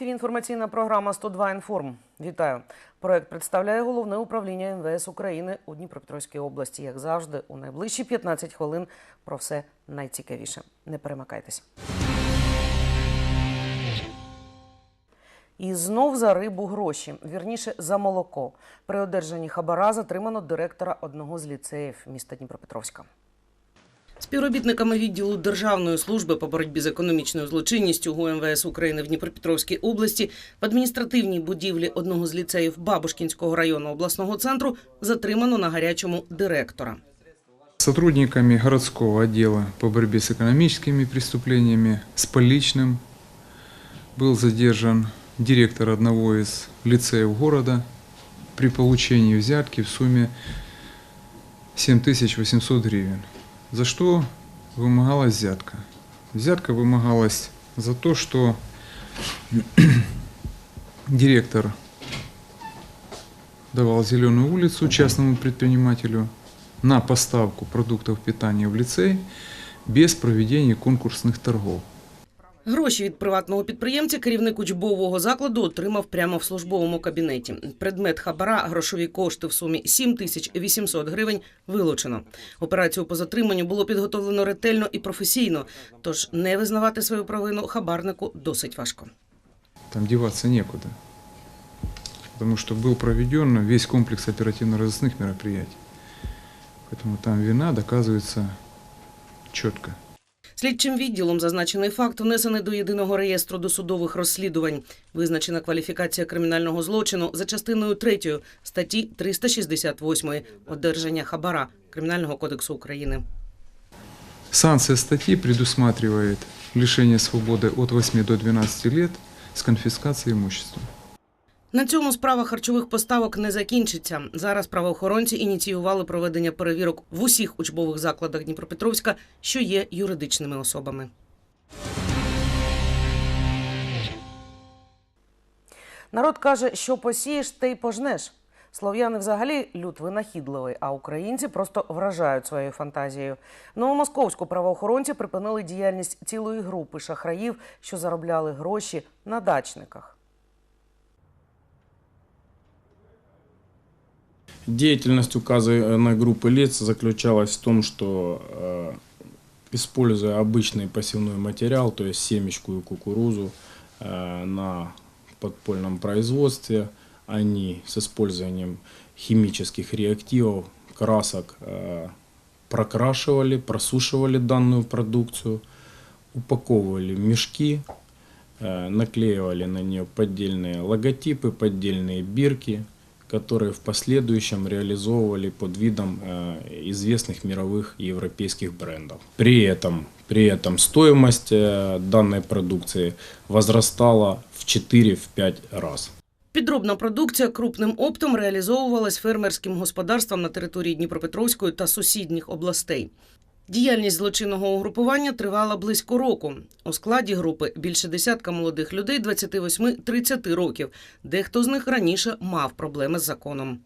ефірі інформаційна програма «102 інформ. Вітаю. Проект представляє головне управління МВС України у Дніпропетровській області. Як завжди, у найближчі 15 хвилин про все найцікавіше. Не перемикайтесь. І знов за рибу гроші, вірніше за молоко. При одержанні хабара затримано директора одного з ліцеїв міста Дніпропетровська. Співробітниками відділу Державної служби по боротьбі з економічною злочинністю ГУМВС України в Дніпропетровській області в адміністративній будівлі одного з ліцеїв Бабушкінського району обласного центру затримано на гарячому директора. Сотрудниками городского отдела по борьбе с экономическими преступлениями, с поличным, был задержан директор одного из лицеев города при получении взятки в сумме 7800 гривен. За что вымогалась взятка? Взятка вымогалась за то, что директор давал зеленую улицу частному предпринимателю на поставку продуктов питания в лицей без проведения конкурсных торгов. Гроші від приватного підприємця керівник учбового закладу отримав прямо в службовому кабінеті. Предмет хабара, грошові кошти в сумі 7800 гривень вилучено. Операцію по затриманню було підготовлено ретельно і професійно, тож не визнавати свою провину хабарнику досить важко. Там деваться некуда. Потому что был проведен весь комплекс оперативно-розыскных мероприятий. Поэтому там вина доказывается четко. Слідчим відділом зазначений факт внесений до єдиного реєстру досудових розслідувань. Визначена кваліфікація кримінального злочину за частиною 3 статті 368 одержання хабара Кримінального кодексу України. Санкция статьи предусматривает лишение свободы от 8 до 12 лет с конфискацией имущества. На цьому справа харчових поставок не закінчиться. Зараз правоохоронці ініціювали проведення перевірок в усіх учбових закладах Дніпропетровська, що є юридичними особами. Народ каже, що посієш, те й пожнеш. Слов'яни взагалі люд винахідливий, а українці просто вражають своєю фантазією. Новомосковську правоохоронці припинили діяльність цілої групи шахраїв, що заробляли гроші на дачниках. Деятельность указанной группы лиц заключалась в том, что, э, используя обычный посевной материал, то есть семечку и кукурузу э, на подпольном производстве, они с использованием химических реактивов, красок э, прокрашивали, просушивали данную продукцию, упаковывали мешки, э, наклеивали на нее поддельные логотипы, поддельные бирки, которые в последующем реализовывали под видом э, известных мировых и европейских брендов. При этом, при этом стоимость э, данной продукции возрастала в 4-5 раз. Підробна продукція крупним оптом реалізовувалась фермерським господарством на території Дніпропетровської та сусідніх областей. Діяльність злочинного угрупування тривала близько року. У складі групи більше десятка молодих людей 28-30 років. Дехто з них раніше мав проблеми з законом.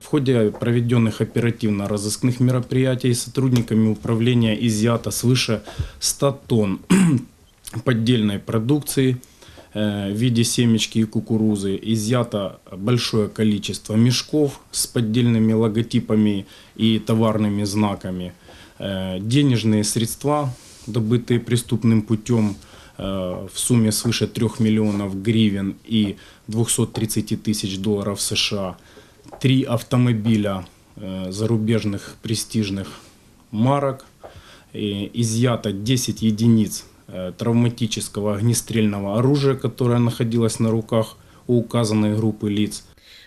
В ходе проведенных оперативно-розыскных мероприятий сотрудниками управления изъято свыше 100 тонн поддельной продукции э, в виде семечки и кукурузы. Изъято большое количество мешков с поддельными логотипами и товарными знаками. Э, Денежные средства, добытые преступным путем э, в сумме свыше 3 миллионов гривен и 230 тысяч долларов США. Три автомобиля э, зарубежных престижных марок. Изъято 10 единиц травматического огнестрельного оружия, которое находилось на руках у указанной группы лиц.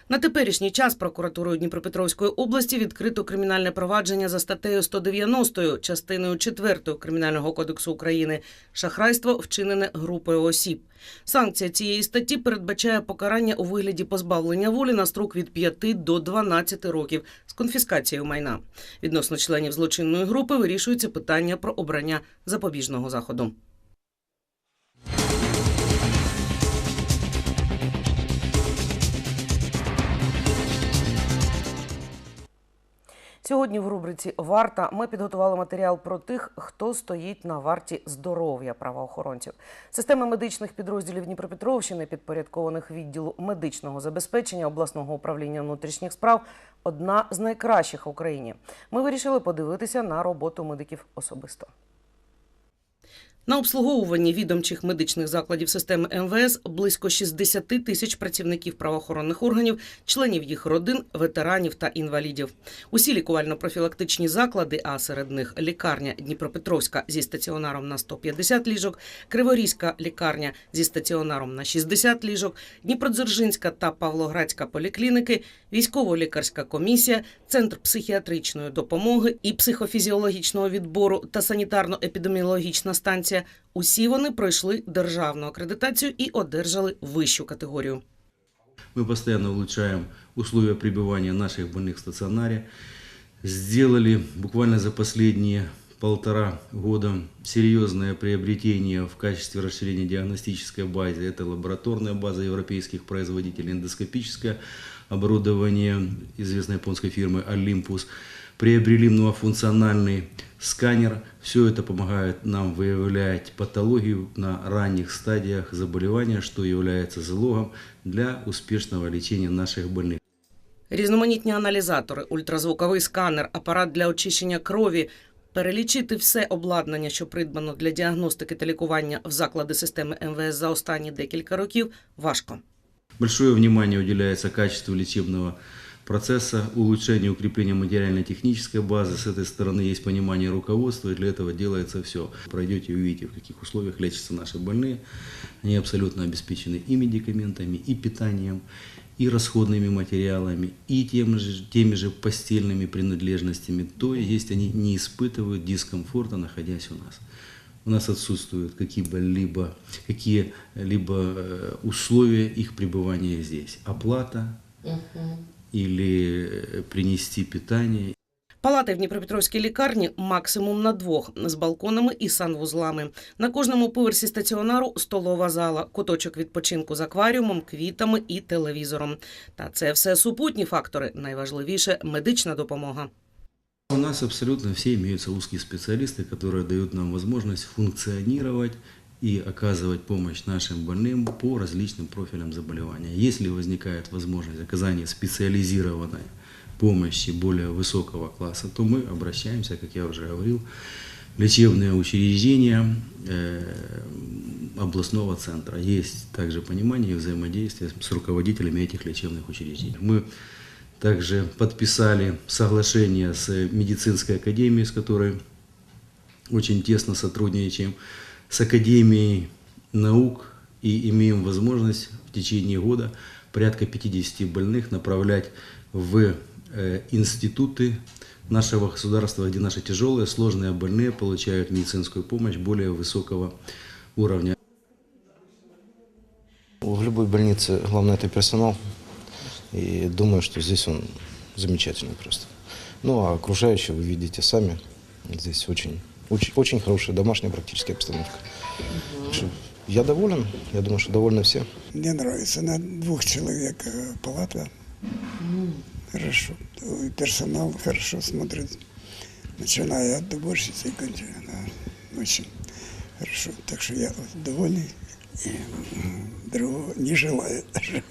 На теперішній час прокуратурою Дніпропетровської області відкрито кримінальне провадження за статтею 190 частиною 4 Кримінального кодексу України шахрайство вчинене групою осіб. Санкція цієї статті передбачає покарання у вигляді позбавлення волі на строк від 5 до 12 років з конфіскацією майна. Відносно членів злочинної групи вирішується питання про обрання запобіжного заходу. Сьогодні в рубриці Варта ми підготували матеріал про тих, хто стоїть на варті здоров'я правоохоронців. Система медичних підрозділів Дніпропетровщини, підпорядкованих відділу медичного забезпечення обласного управління внутрішніх справ, одна з найкращих в Україні. Ми вирішили подивитися на роботу медиків особисто. На обслуговуванні відомчих медичних закладів системи МВС близько 60 тисяч працівників правоохоронних органів, членів їх родин, ветеранів та інвалідів. Усі лікувально-профілактичні заклади, а серед них лікарня Дніпропетровська зі стаціонаром на 150 ліжок, Криворізька лікарня зі стаціонаром на 60 ліжок, Дніпродзержинська та Павлоградська поліклініки, військово-лікарська комісія, центр психіатричної допомоги і психофізіологічного відбору та санітарно-епідеміологічна станція Усі вони пройшли державну акредитацію і одержали вищу категорію. Мы постоянно улучшаем условия пребывания наших больных в стационаре. Сделали буквально за последние полтора года серьезное приобретение в качестве расширения диагностической базы. Это лабораторная база европейских производителей, эндоскопическое оборудование известной японской фирмы Olympus. Приобрели многофункциональный сканер. Все это помогает нам выявлять патологию на ранних стадиях заболевания, что является залогом для успешного лечения наших больных. Різноманітні аналізатори, ультразвуковий сканер, апарат для очищення крові. Перелічити все обладнання, що придбано для діагностики та лікування в заклади системи МВС за останні декілька років, важко. Большое внимание уделяется качеству лечебного процесса, улучшению и укреплению материально-технической базы. С этой стороны есть понимание руководства, и для этого делается все. Пройдете и увидите, в каких условиях лечатся наши больные. Они абсолютно обеспечены и медикаментами, и питанием, и расходными материалами, и тем же, теми же постельными принадлежностями. То есть они не испытывают дискомфорта, находясь у нас. У нас отсутствуют какие-либо какие э, условия их пребывания здесь. Оплата или э, принести питание Палати в Дніпропетровській лікарні максимум на двох з балконами і санвузлами. На кожному поверсі стаціонару столова зала, куточок відпочинку з акваріумом, квітами і телевізором. Та це все супутні фактори. Найважливіше медична допомога. У нас абсолютно все имеются узкие специалисты, которые дают нам возможность функционировать и оказывать помощь нашим больным по различным профилям заболевания. Если возникает возможность оказания специализированной помощи более высокого класса, то мы обращаемся, как я уже говорил, в лечебные учреждения э, областного центра. Есть также понимание и взаимодействие с руководителями этих лечебных учреждений. Мы также подписали соглашение с медицинской академией, с которой очень тесно сотрудничаем, с Академией наук и имеем возможность в течение года порядка 50 больных направлять в э, институты нашего государства, где наши тяжелые, сложные больные получают медицинскую помощь более высокого уровня. В любой больнице главное это персонал. И думаю, что здесь он замечательный просто. Ну а окружающие вы видите сами. Здесь очень, очень, очень хорошая домашняя практически обстановка. Так что Я доволен. Я думаю, что довольны все. Мне нравится. На двух человек э, палата. Хорошо. И Персонал хорошо смотрит. Начиная от уборщицы и кончая. Да, очень хорошо. Так что я довольный и м, другого не желаю даже.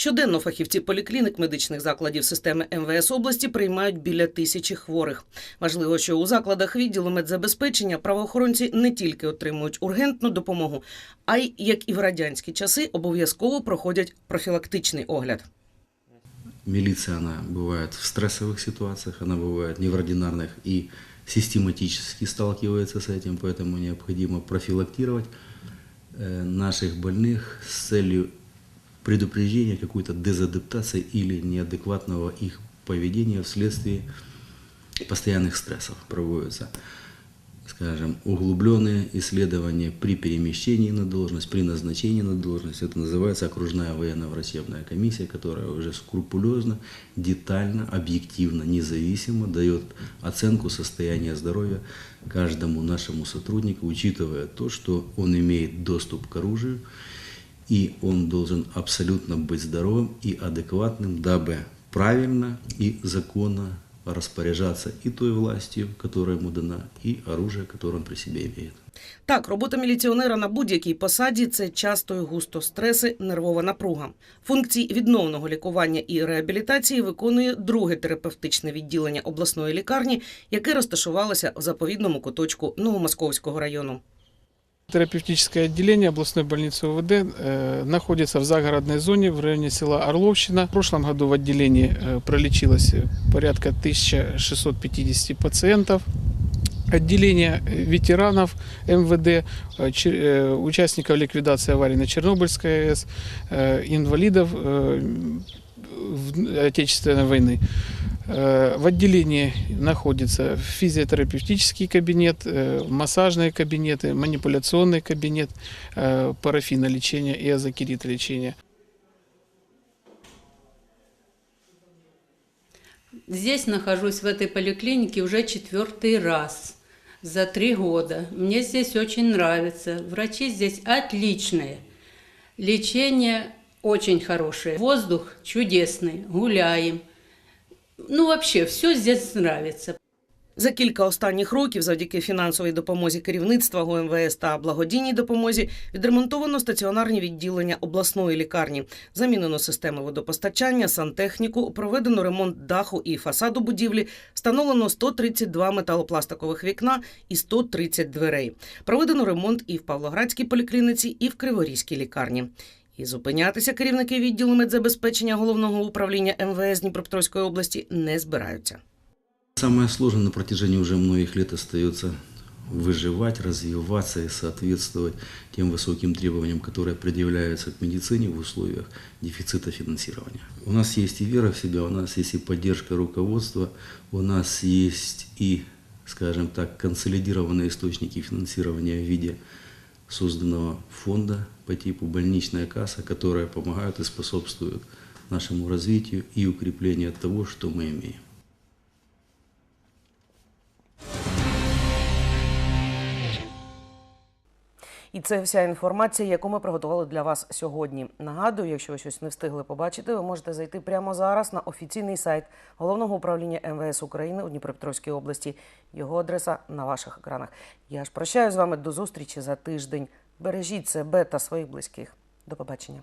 Щоденно фахівці поліклінік медичних закладів системи МВС області приймають біля тисячі хворих. Важливо, що у закладах відділу медзабезпечення правоохоронці не тільки отримують ургентну допомогу, а й, як і в радянські часи, обов'язково проходять профілактичний огляд. Милиция, она бывает в стрессовых ситуациях, она бывает неординарных и систематически сталкивается с этим, поэтому необходимо профилактировать э, наших больных с целью предупреждения какой-то дезадаптации или неадекватного их поведения вследствие постоянных стрессов проводятся, скажем, углубленные исследования при перемещении на должность, при назначении на должность. Это называется окружная военно-врачебная комиссия, которая уже скрупулезно, детально, объективно, независимо дает оценку состояния здоровья каждому нашему сотруднику, учитывая то, что он имеет доступ к оружию, и он должен абсолютно быть здоровым и адекватным, дабы правильно и законно распоряжаться и той властью, которая ему дана, и оружие, которое он при себе имеет. Так, робота міліціонера на будь-якій посаді це часто і густо стреси, нервова напруга. Функції відновного лікування і реабілітації виконує друге терапевтичне відділення обласної лікарні, яке розташувалося в заповідному куточку Новомосковського району. Терапевтическое отделение областной больницы УВД э, находится в загородной зоне в районе села Орловщина. В прошлом году в отделении э, пролечилось э, порядка 1650 пациентов. Отделение э, ветеранов МВД, э, чер- э, участников ликвидации аварии на Чернобыльской АЭС, э, инвалидов э, в- Отечественной войны. Э, В отделении находится физиотерапевтический кабинет, э, массажные кабинеты, манипуляционный кабинет, э, парафинолечения и азокеритолечения. Здесь нахожусь в этой поликлинике уже четвертый раз за три года. Мне здесь очень нравится. Врачи здесь отличные. Лечение очень хорошее. Воздух чудесный. Гуляем. Ну, вообще, все здесь нравится. За кілька останніх років, завдяки фінансовій допомозі керівництва ГУМВС та благодійній допомозі, відремонтовано стаціонарні відділення обласної лікарні, замінено системи водопостачання, сантехніку, проведено ремонт даху і фасаду будівлі, встановлено 132 металопластикових вікна і 130 дверей. Проведено ремонт і в Павлоградській поліклініці, і в Криворізькій лікарні. І зупинятися керівники відділу медзабезпечення головного управління МВС Дніпропетровської області не збираються. Самое сложное на протяжении уже многих лет остается выживать, развиваться и соответствовать тем высоким требованиям, которые предъявляются к медицине в условиях дефицита финансирования. У нас есть и вера в себя, у нас есть и поддержка руководства, у нас есть и, скажем так, консолидированные источники финансирования в виде созданного фонда по типу больничная касса, которая помогает и способствует нашему развитию и укреплению того, что мы имеем. І це вся інформація, яку ми приготували для вас сьогодні. Нагадую, якщо ви щось не встигли побачити, ви можете зайти прямо зараз на офіційний сайт головного управління МВС України у Дніпропетровській області. Його адреса на ваших екранах. Я ж прощаю з вами до зустрічі за тиждень. Бережіть себе та своїх близьких. До побачення.